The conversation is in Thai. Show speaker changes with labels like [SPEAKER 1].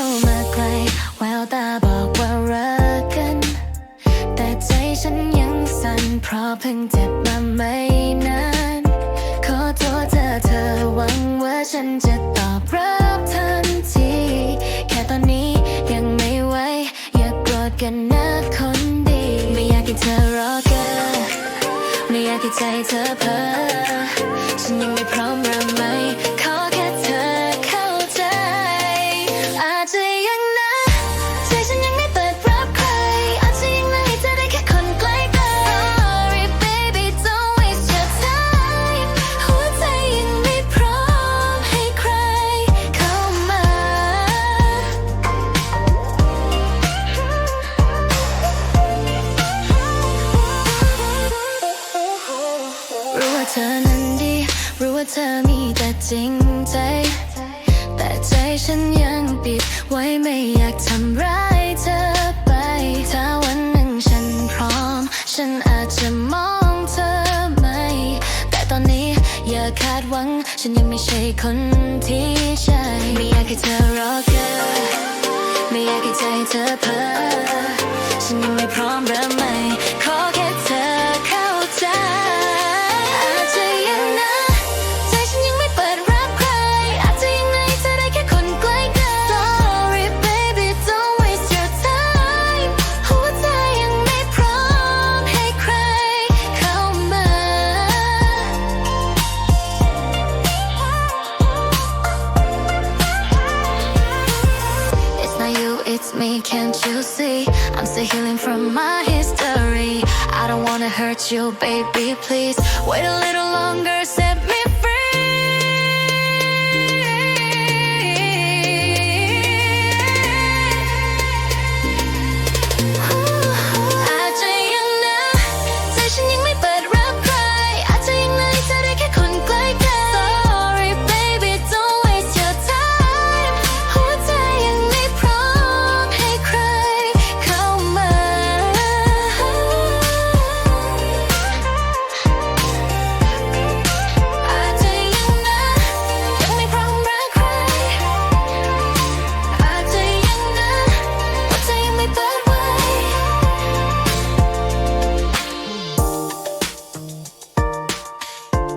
[SPEAKER 1] เขามาไกลแววตาบอกว่ารักกัน แต่ใจฉันยังสั่นเพราะเพิ่งเจ็บมาไม่นาน ขอโทษเธอเธอหวังว่าฉันจะตอบรับทันที แค่ตอนนี้ยังไม่ไหวอย่ากโกรธกันนะคนดี ไม่อยากให้เธอรอเกินไม่อยากให้ใจเธอเพ้อฉันยังไม่พร้อม ธอนั้นดี รู้ว่าเธอมีแต่จริงใจ แต่ใจฉันยังปิดไว้ไม่อยากทำร้ายเธอไป ถ้าวันหนึ่งฉันพร้อม ฉันอาจจะมองเธอไหม แต่ตอนนี้อย่าคาดหวัง ฉันยังไม่ใช่คนที่ใช่ ไม่อยากให้เธอรอเกินไม่อยากให้ใจเธอเพ้อฉันยังไม่พร้อมเริ่มใหม่ me, can't you see? I'm still healing from my history. I don't wanna hurt you, baby, please. Wait a little longer,